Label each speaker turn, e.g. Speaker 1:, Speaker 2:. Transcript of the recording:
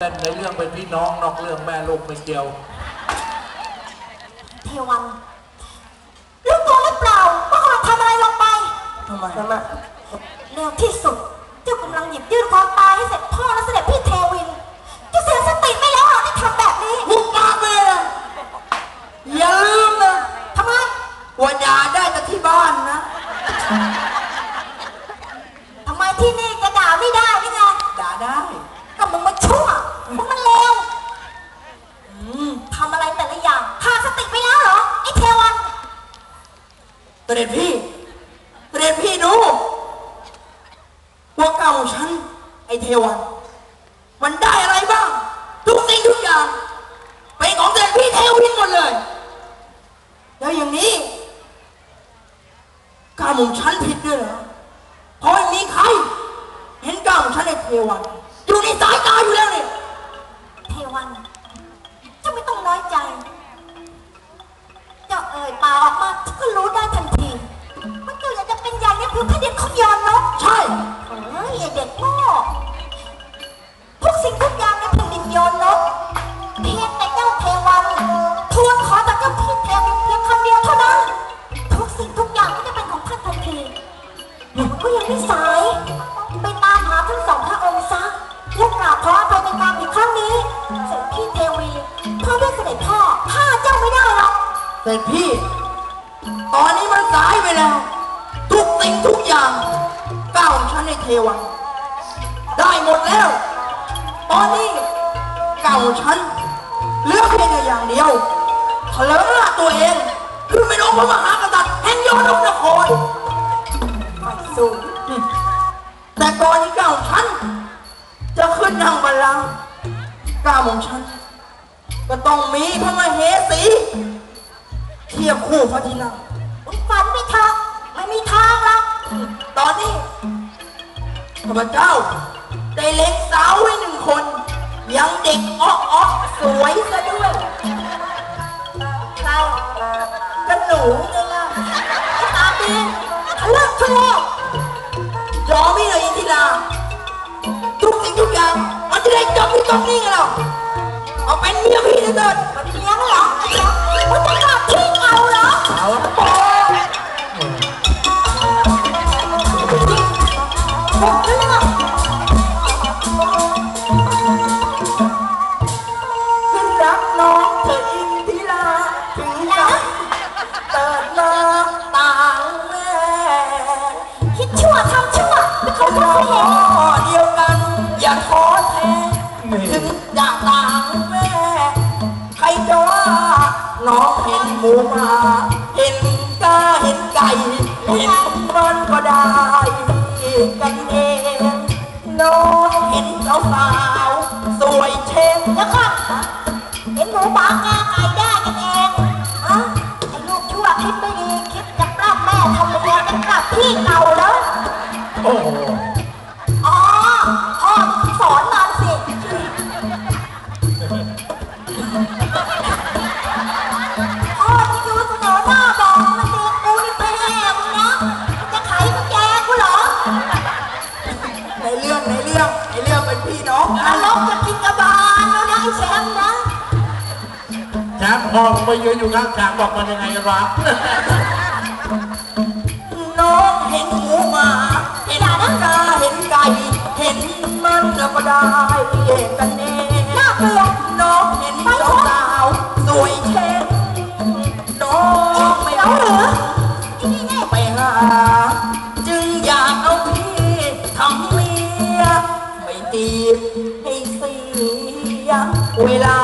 Speaker 1: เล่นในเรื่องเป็นพี่น้องนอกเรื่องแม่ลูกไม่เกี่ยว
Speaker 2: เทวันรู้ตัวหรือเปล่าว่ากำลังทำอะไรลงไป
Speaker 3: ทำไม
Speaker 2: เร็วที่สุดเจ้ากำลังหยิบยื่นความตายให้เสร็จพ่อ ชั่วมึงมันเลวอืมทำอะไรแต่ละอย่างขาดสติไปแล้วเหรอไอ้เทวัน
Speaker 3: เสด็จพี่เสด็จพี่ดูหัวเก่าฉัน ไอ้เทวัน มันได้อะไรบ้าง ทุกสิ่งทุกอย่างเป็นของเด็จพี่เทวินหมดเลย แล้วอย่างนี้กาวของฉันผิดด้วยเหรอเพราะมีใคร เห็นกาวของฉันในเทวัน อ่ย
Speaker 2: ปากออกมาฉันก็รู้ได้ทันทีว่าเจ้าอยากจะเป็นใหญ่ในพื้นแผ่นดินของยอนนก
Speaker 3: ใช่
Speaker 2: เฮ้ยไอ้เด็กโง่ทุกสิ่งทุกอย่างในแผ่นดินยอนนกเพียงแต่เจ้าเทวันทูลขอจากเจ้าพี่เทวินเพียงคำเดียวเท่านั้นทุกสิ่งทุกอย่างก็จะเป็นของท่านทันทีแต่มันก็ยังไม่สายไปตามหาทั้งสองพระองค์ซะและกราบขออภัยในการอีกครั้งนี้เสด็จพี่เทวี เสร็
Speaker 3: จพี่ ตอนนี้มันสายไปแล้ว ทุกสิ่งทุกอย่างก้าวของฉันในเทวันได้หมดแล้ว ตอนนี้ก้าวของฉันเหลือเพียงแต่อย่างเดียวเถลิงละตัวเองคือเป็นองค์พระมหากษัตริย์แห่งยอดนนครไม่สู้แต่ก่อนที่ก้าวของฉัน จะขึ้นนั่งบัลลังก์ก้าวของฉัน ก็ต้องมีพระมเหสี เทียบคู่พระที่นั่ง
Speaker 2: อุ๊ยฝันไม่ทักไม่มีทางหรอก
Speaker 3: ตอนนี้ข้าพเจ้า ได้เล็งสาวไว้หนึ่งคน ยังเด็กอ้ออ้อสวยซะด้วย
Speaker 2: ใคร
Speaker 3: กันหนูนี่ล่ะ
Speaker 2: ไอ้ตาดีทะลึ่งทะเลาะ
Speaker 3: ยอมพี่เลยอินทิราทุกสิ่งทุกอย่างมันจะได้จบที่ตรงนี้กันหรอกเอาเป็นเมียพี่นะเถิด
Speaker 2: ก
Speaker 3: ขึ้นรักน้องเธออินทิราถึง สาวสาวสวยเช่น
Speaker 2: แล้วก็เห็นหมูหมากาไก่ได้กันเองอะไอ้ลูกชั่วคิดไม่ดีคิดจะปล้ำแม่ทำเมียกันกลับที่เก่าแล้ว
Speaker 1: โอ้โห
Speaker 2: พอมึงไป
Speaker 1: ยืนอยู่ข้างฉากบอกมันยังไงกันวะ
Speaker 3: น้องเห็นหมูหมาเห็นกาเห็นไก่ เห็นมันแล้วก็ได้กันเอง
Speaker 2: น่าเกลียด
Speaker 3: น้องเห็นสาวสาวสวยเช่นน้องไม่เอา
Speaker 2: หรือที่นี่ไป
Speaker 3: หาจึงอยากเอาพี่ทำเมียไม่ตีให้เสียเวลา